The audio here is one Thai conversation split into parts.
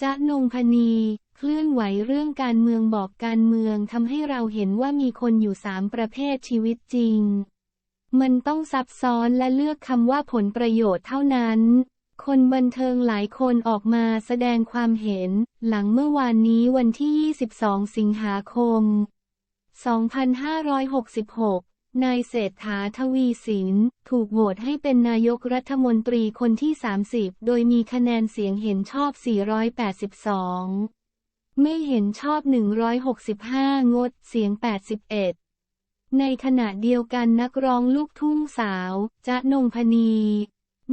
จ๊ะนงพนี เคลื่อนไหวเรื่องการเมืองบอกการเมืองทำให้เราเห็นว่ามีคนอยู่สามประเภทชีวิตจริง มันต้องซับซ้อนและเลือกคำว่าผลประโยชน์เท่านั้น คนบันเทิงหลายคนออกมาแสดงความเห็น หลังเมื่อวานนี้วันที่ 22 สิงหาคม 2566 นายเศรษฐาทวีสิน ถูกโหวตให้เป็นนายกรัฐมนตรีคนที่ 30 โดยมีคะแนนเสียงเห็นชอบ 482 ไม่เห็นชอบ 165 งด เสียง 81 ในขณะเดียวกันนักร้องลูกทุ่งสาวจ๊ะนงพนี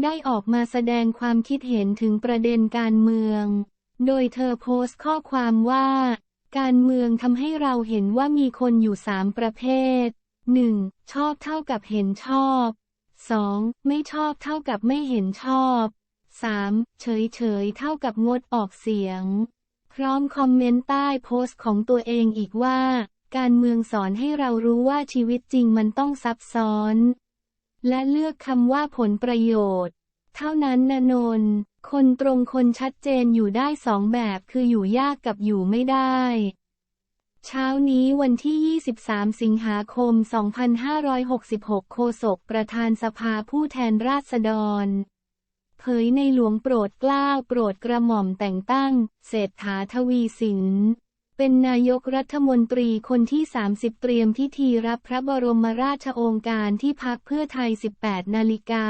ได้ออกมาแสดงความคิดเห็นถึงประเด็นการเมือง โดยเธอโพสต์ข้อความว่า การเมืองทำให้เราเห็นว่ามีคนอยู่สามประเภท 1. ชอบเท่ากับเห็นชอบ 2. ไม่ชอบเท่ากับไม่เห็นชอบ 3. เฉยเฉยเท่ากับงดออกเสียง พร้อมคอมเมนต์ใต้โพสต์ของตัวเองอีกว่า การเมืองสอนให้เรารู้ว่าชีวิตจริงมันต้องซับซ้อน และเลือกคำว่าผลประโยชน์ เท่านั้นนะนนท์คนตรงคนชัดเจนอยู่ได้สองแบบคืออยู่ยากกับอยู่ไม่ได้ เช้านี้วันที่ 23 สิงหาคม 2566 โฆษกประธานสภาผู้แทนราษฎร เผยในหลวงโปรดเกล้าโปรดกระหม่อมแต่งตั้ง เศรษฐาทวีสิน เป็นนายกรัฐมนตรีคนที่ 30 เตรียมพิธีรับพระบรมราชโองการที่พักเพื่อไทย 18 นาฬิกา